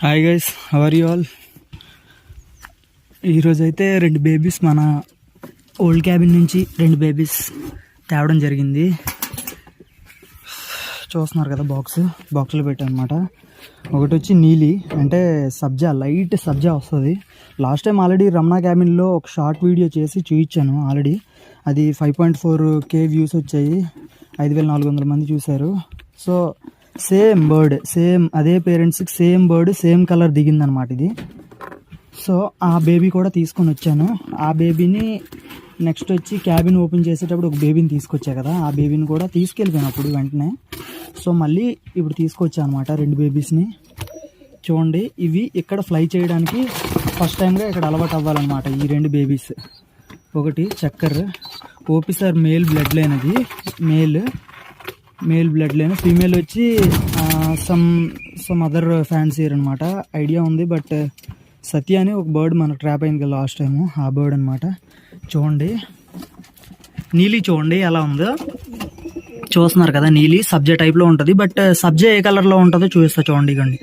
Hi guys how are you all ఈరోజైతే రెండు babies మన ఓల్డ్ క్యాబిన్ నుంచి రెండు బేబీస్ తేవడం జరిగింది. చూస్తున్నారు కదా బాక్స్ బాక్స్లో పెట్టానమాట ఒకటి వచ్చి నీలి అంటే సబ్జా లైట్ సబ్జా వస్తుంది. లాస్ట్ టైం ఆల్రెడీ రమణ క్యాబిన్లో ఒక షార్ట్ వీడియో చేసి చూపించాను ఆల్రెడీ. అది five point four K views వచ్చాయి. ఐదు వేల నాలుగు వందల మంది చూశారు. సో సేమ్ బర్డ్ సేమ్ అదే పేరెంట్స్కి సేమ్ బర్డ్ సేమ్ కలర్ దిగిందనమాట ఇది. సో ఆ బేబీ కూడా తీసుకొని వచ్చాను. ఆ బేబీని నెక్స్ట్ వచ్చి క్యాబిన్ ఓపెన్ చేసేటప్పుడు ఒక బేబీని తీసుకొచ్చా కదా ఆ బేబీని కూడా తీసుకెళ్ళిపోయినప్పుడు వెంటనే సో మళ్ళీ ఇప్పుడు తీసుకొచ్చా అనమాట రెండు బేబీస్ని. చూడండి ఇవి ఇక్కడ ఫ్లై చేయడానికి ఫస్ట్ టైంగా ఇక్కడ అలవాటు అవ్వాలన్నమాట ఈ రెండు బేబీస్. ఒకటి చక్కర్ ఓపీసార్ మేల్ బ్లడ్ లైన్ అది male male blood line. Female వచ్చి సమ్ సమ్ అదర్ ఫ్యాన్సీ అనమాట ఐడియా ఉంది బట్ సత్య అని ఒక బర్డ్ మనకు ట్రాప్ అయింది కదా లాస్ట్ టైము ఆ బర్డ్ అనమాట చూడండి నీలి చూడండి ఎలా ఉందో. చూస్తున్నారు కదా నీలి సబ్జా టైప్లో ఉంటుంది. బట్ uh, సబ్జా ఏ కలర్లో ఉంటుందో చూపిస్తా చూడండి ఇగండి.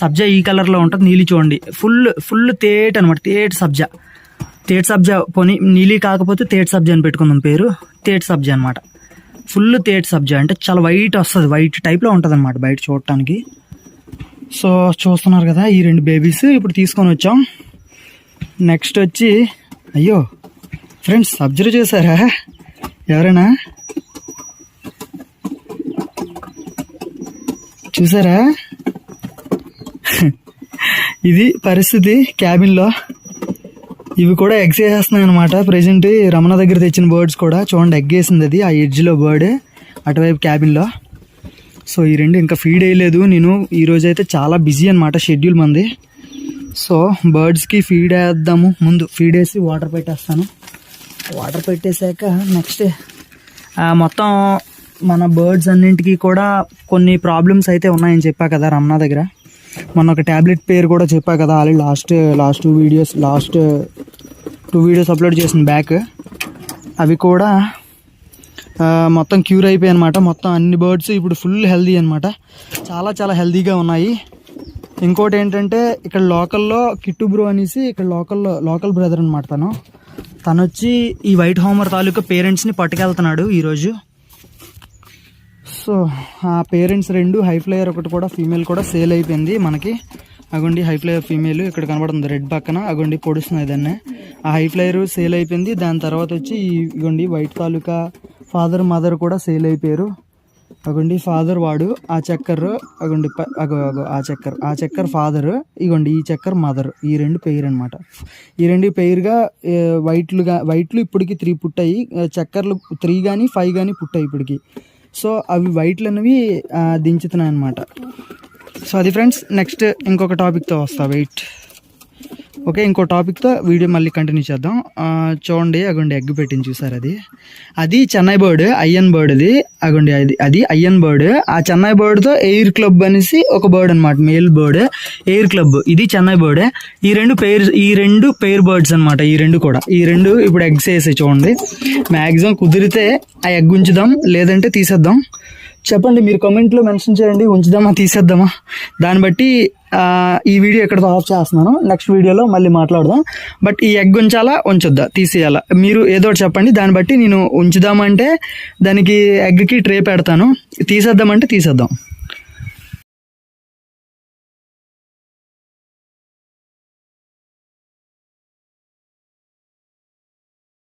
సబ్జా ఈ కలర్లో ఉంటుంది నీలి చూడండి. ఫుల్ ఫుల్ తేట్ అనమాట తేట్ సబ్జా. తేట్ సబ్జా పోనీ నీలి కాకపోతే తేట్ సబ్జా అని పెట్టుకుందాం పేరు. తేట్ సబ్జా అనమాట ఫుల్ తేట్ సబ్జా అంటే చాలా వైట్ వస్తుంది వైట్ టైప్లో ఉంటుంది అనమాట బయట చూడటానికి. సో చూస్తున్నారు కదా ఈ రెండు బేబీస్ ఇప్పుడు తీసుకొని వచ్చాం. నెక్స్ట్ వచ్చి అయ్యో ఫ్రెండ్స్ అబ్జర్వ్ చేశారా? ఎవరైనా? చూసారా? ఇది పరిస్థితి క్యాబిన్లో ఇవి కూడా ఎగ్స్ వేసేస్తున్నాయి అనమాట ప్రజెంట్ రమణ దగ్గర తెచ్చిన బర్డ్స్ కూడా చూడండి ఎగ్ వేసింది అది. ఆ ఎడ్జ్లో బర్డ్ అటువైపు క్యాబిన్లో సో ఈ రెండు ఇంకా ఫీడ్ వేయలేదు. నేను ఈరోజు అయితే చాలా బిజీ అనమాట షెడ్యూల్ మంది. సో బర్డ్స్కి ఫీడ్ వేద్దాము. ముందు ఫీడ్ వేసి వాటర్ పెట్టేస్తాను. వాటర్ పెట్టేశాక నెక్స్ట్ మొత్తం మన బర్డ్స్ అన్నింటికి కూడా కొన్ని ప్రాబ్లమ్స్ అయితే ఉన్నాయని చెప్పా కదా రమణ దగ్గర. మొన్న ఒక ట్యాబ్లెట్ పేరు కూడా చెప్పా కదా already last last two videos last two videos upload చేసిన బ్యాక్ అవి కూడా మొత్తం క్యూర్ అయిపోయాయి అనమాట మొత్తం అన్ని బర్డ్స్ ఇప్పుడు ఫుల్ హెల్దీ అనమాట చాలా చాలా హెల్దీగా ఉన్నాయి. ఇంకోటి ఏంటంటే ఇక్కడ లోకల్లో కిట్టు బ్రో అనేసి ఇక్కడ లోకల్లో లోకల్ బ్రదర్ అనమాట తను. తను వచ్చి ఈ వైట్ హోమర్ తాలూకా పేరెంట్స్ని పట్టుకెళ్తున్నాడు ఈరోజు. సో ఆ పేరెంట్స్ రెండు హై ఫ్లయర్ ఒకటి కూడా ఫీమేల్ కూడా సేల్ అయిపోయింది మనకి. అగుండి హై ఫ్లయర్ ఫీమేల్ ఇక్కడ కనబడుతుంది రెడ్ పక్కన అగోండి పొడుస్తుంది దాన్ని ఆ హై ఫ్లయర్ సేల్ అయిపోయింది దాని తర్వాత వచ్చి ఈ- ఇగోండి వైట్ తాలూకా ఫాదర్ మదర్ కూడా సేల్ అయిపోయారు. అగోండి ఫాదర్ వాడు ఆ చక్కర్ అగోండి అగో అగో ఆ చక్కర్ ఆ చక్కర్ ఫాదర్ ఇగోండి ఈ చక్కర్ మదర్ ఈ రెండు పెయిర్ అనమాట ఈ రెండు పెయిర్గా వైట్లుగా వైట్లు ఇప్పటికి త్రీ పుట్టాయి చక్కర్లు త్రీ కానీ ఫైవ్ కానీ పుట్టాయి ఇప్పటికి. సో అవి వైట్లు అనేవి దించుతున్నాయి అనమాట సో అది ఫ్రెండ్స్ నెక్స్ట్ ఇంకొక టాపిక్తో వస్తా వెయిట్. ఓకే ఇంకో టాపిక్తో వీడియో మళ్ళీ కంటిన్యూ చేద్దాం. చూడండి అగోండి ఎగ్ పెట్టింది చూసారు అది. అది చెన్నై బర్డ్ అయ్యన్ బర్డ్ అది అగోండి అది అది అయ్యన్ బర్డ్. ఆ చెన్నై బర్డ్తో ఎయిర్ క్లబ్ అనేసి ఒక బర్డ్ అనమాట మేల్ బర్డ్. ఎయిర్ క్లబ్ ఇది చెన్నై బర్డ్. ఈ రెండు పెయిర్ ఈ రెండు పెయిర్ బర్డ్స్ అనమాట ఈ రెండు కూడా. ఈ రెండు ఇప్పుడు ఎగ్స్ వేసి చూడండి. మ్యాక్సిమం కుదిరితే ఆ ఎగ్ ఉంచుదాం లేదంటే తీసేద్దాం. చెప్పండి మీరు కమెంట్లో మెన్షన్ చేయండి ఉంచుదామా తీసేద్దామా? దాన్ని బట్టి ఈ వీడియో ఎక్కడితో ఆఫ్ చేస్తున్నాను. నెక్స్ట్ వీడియోలో మళ్ళీ మాట్లాడదాం. బట్ ఈ ఎగ్ ఉంచాలా ఉంచొద్దా? తీసేయాలా? మీరు ఏదో ఒకటి చెప్పండి. దాన్ని బట్టి నేను ఉంచుదామంటే దానికి ఎగ్కి ట్రే పెడతాను. తీసేద్దామంటే తీసేద్దాం.